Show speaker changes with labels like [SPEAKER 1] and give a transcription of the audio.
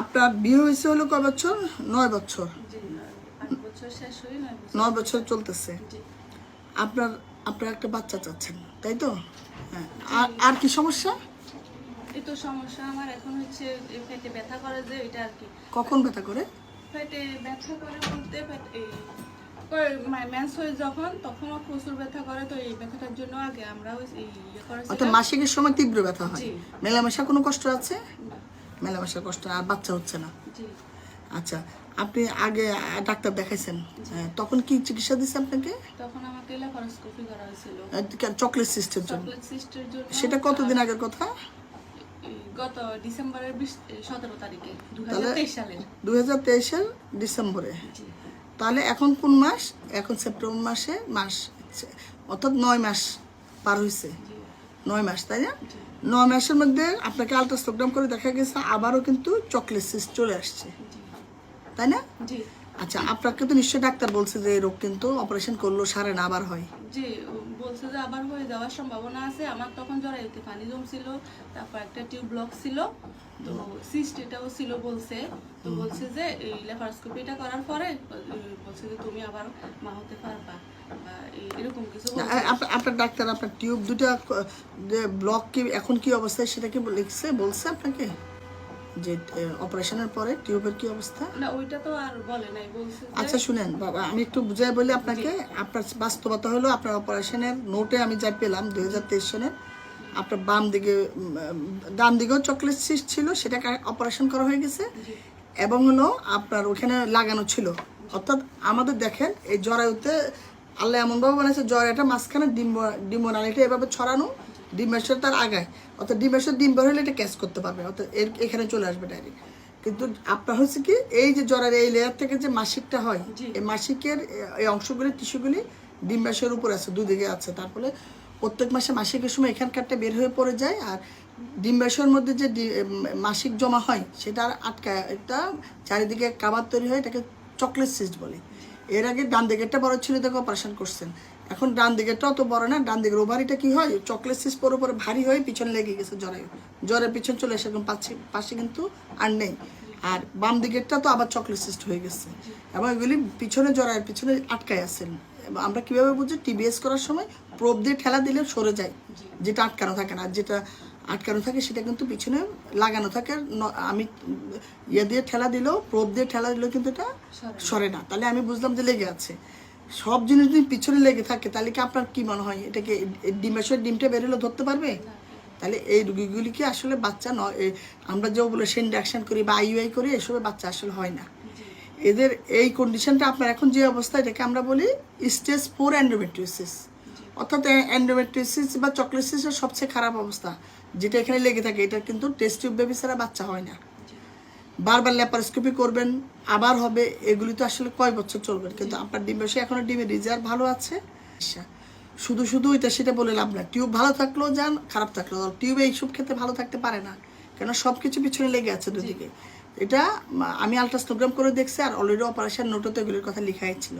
[SPEAKER 1] আপনার বিয়ে হয়েছে হলো কয় বছর? নয় বছর।
[SPEAKER 2] আট বছর শেষ নয় বছর।
[SPEAKER 1] চলতেছে। আপনার আপনার একটা বাচ্চা চাচ্ছেন তাই তো? হ্যাঁ। আর আর কি সমস্যা?
[SPEAKER 2] এই তো সমস্যা আমার এখন হচ্ছে পেটে ব্যথা করে যে এটা আর কি।
[SPEAKER 1] কখন ব্যথা করে?
[SPEAKER 2] পেটে ব্যথা করে বলতে ম্যান্স হয়ে যখন তখনও প্রচুর ব্যথা করে তো এই ব্যথাটার জন্য আগে আমরা ওই ইয়ে
[SPEAKER 1] অর্থাৎ মাসিকের সময় তীব্র ব্যথা হয়। মেলামেশা কোনো কষ্ট আছে?
[SPEAKER 2] না,
[SPEAKER 1] মেলামেশার কষ্ট আর বাচ্চা হচ্ছে না। আচ্ছা আপনি আগে ডাক্তার দেখাইছেন হ্যাঁ, তখন কি চিকিৎসা দিচ্ছে আপনাকে?
[SPEAKER 2] তখন আমাকে লেপারোস্কোপি করা হয়েছিল।
[SPEAKER 1] চকলেট সিস্টের জন্য।
[SPEAKER 2] চকলেট সিস্টের জন্য
[SPEAKER 1] সেটা কতদিন আগের কথা?
[SPEAKER 2] গত ডিসেম্বরের বিশ সতেরো তারিখে দু
[SPEAKER 1] তাহলে-
[SPEAKER 2] সালের।
[SPEAKER 1] দু হাজার তেইশের ডিসেম্বরে। তাহলে এখন কোন মাস? এখন সেপ্টেম্বর মাসে মাস অর্থাৎ নয় মাস পার হয়েছে নয় মাস তাই না? নয় মাসের মধ্যে আপনাকে আলট্রাসোগ্রাম করে দেখা গেছে, আবারও কিন্তু চকলেট সিস চলে আসছে। তাই না? আচ্ছা আপনাকে তো নিশ্চয়ই ডাক্তার বলছে যে রোগ কিন্তু অপারেশন করলেও সারে না আবার হয়।
[SPEAKER 2] জি বলছে যে আবার হয়ে যাওয়ার সম্ভাবনা আছে। আমার তখন জরায়ুতে পানি জমছিল তারপর একটা টিউব ব্লক ছিল। তো সিস্ট এটাও ছিল বলছে। তো বলছে যে এই লেপারোস্কোপিটা করার পরে বলছে যে তুমি আবার মা হতে পারবা এরকম কিছু
[SPEAKER 1] আপনার ডাক্তার আপনার টিউব দুটা ব্লক কি এখন কি অবস্থায় সেটা কি লিখছে বলছে আপনাকে? যে অপারেশনের পরে টিউবের কি অবস্থা?
[SPEAKER 2] না ওইটা তো আর বলে নাই বলছে
[SPEAKER 1] আচ্ছা শুনেন বাবা আমি একটু বুঝাই বলি আপনাকে। আপনার বাস্তবতা হলো আপনার অপারেশনের নোটে আমি যা পেলাম দুই হাজার তেইশ সনের আপনার বাম দিকে ডান দিকেও চকলেট সিস্ট ছিল সেটাকে অপারেশন করা হয়ে গেছে। এবং হলো আপনার ওখানে লাগানো ছিল। অর্থাৎ আমাদের দেখেন এই জরায়ুতে আল্লাহ এমনভাবে বানাইছে জরাটা মাঝখানে ডিম্ব ডিম্বনালিটা এভাবে ছড়ানো। ডিম্বেশ্বর তার আগায় অর্থাৎ ডিম্বেশ্বর ডিম বের হলে এটা ক্যাচ করতে পারবে। অর্থাৎ এর এখানে চলে আসবে ডাইরেক্ট কিন্তু আপনার হচ্ছে কি এই যে জ্বরের এই লেয়ার থেকে যে মাসিকটা হয় এই মাসিকের এই অংশগুলি টিস্যুগুলি ডিম্বাশয়ের উপর আছে দুদিকে আছে। তারপরে প্রত্যেক মাসে মাসিকের সময় এখানকারটা বের হয়ে পড়ে যায় আর ডিম্বাশয়ের মধ্যে যে মাসিক জমা হয় সেটা আর আটকায়। একটা চারিদিকে কাবার তৈরি হয় এটাকে চকলেট সিস্ট বলে। এর আগে ডান দিকেরটা বড় ছিল দেখে অপারেশন করছেন। এখন ডান দিকেরটা অত বড় না ডান দিকের ওভারিটা কি হয়? চকলেট সিস্ট পরে পরে ভারী হয়ে পিছনে লেগে গেছে জ্বরে। জ্বরের পিছন চলে এসে এখন পাশে পাশে কিন্তু আর নেই। আর বাম দিকেরটা তো আবার চকলেট সিস্ট হয়ে গেছে। এবং এগুলি পিছনে জড়ায় পিছনে আটকায় আছেন। আমরা কীভাবে বুঝি? টিবিএস করার সময় প্রোপ দিয়ে ঠেলা দিলে সরে যায়। যেটা আটকানো থাকে না। আর যেটা আটকানো থাকে সেটা কিন্তু পিছনে লাগানো থাকে। আর আমি ইয়ে দিয়ে ঠেলা দিলেও প্রোপ দিয়ে ঠেলা দিলেও কিন্তু এটা
[SPEAKER 2] সরে
[SPEAKER 1] না। তাহলে আমি বুঝলাম যে লেগে আছে। সব জিনিস যদি পিছনে লেগে থাকে, তাহলে কি আপনার কি মনে হয়? এটাকে ডিমেশ্বর ডিমটা বেরোলে ধরতে পারবে? তাহলে এই রুগীগুলি কি আসলে বাচ্চা নয়? আমরা যে বলে সেন ডাকশন করি বা আইইউআই করি, এসবে বাচ্চা আসলে হয় না। এদের এই কন্ডিশনটা আপনার এখন যে অবস্থা এটাকে আমরা বলি স্টেজ ফোর অ্যান্ড্রোমেট্রিওসিস অর্থাৎ অ্যান্ড্রোমেট্রিওসিস বা চকলেসিসের সবচেয়ে খারাপ অবস্থা, যেটা এখানে লেগে থাকে এটা কিন্তু টেস্ট টিউব বেবি ছাড়া বাচ্চা হয় না। বারবার ল্যাপারোস্কোপি করবেন আবার হবে এগুলি তো আসলে কয় বছর চলবেন কিন্তু আপনার ডিম বসে এখনও ডিমের রিজার্ভ ভালো আছে? আচ্ছা, শুধু শুধু ওইটা সেটা বলে লাভ না টিউব ভালো থাকলেও যান খারাপ থাকলেও যান। টিউবে এইসব ক্ষেত্রে ভালো থাকতে পারে না কেন সব কিছু পিছনে লেগে আছে দুদিকে। এটা আমি আলট্রাসোগ্রাম করে দেখছি আর অলরেডি অপারেশন নোটে তো এগুলির কথা লেখাই ছিল।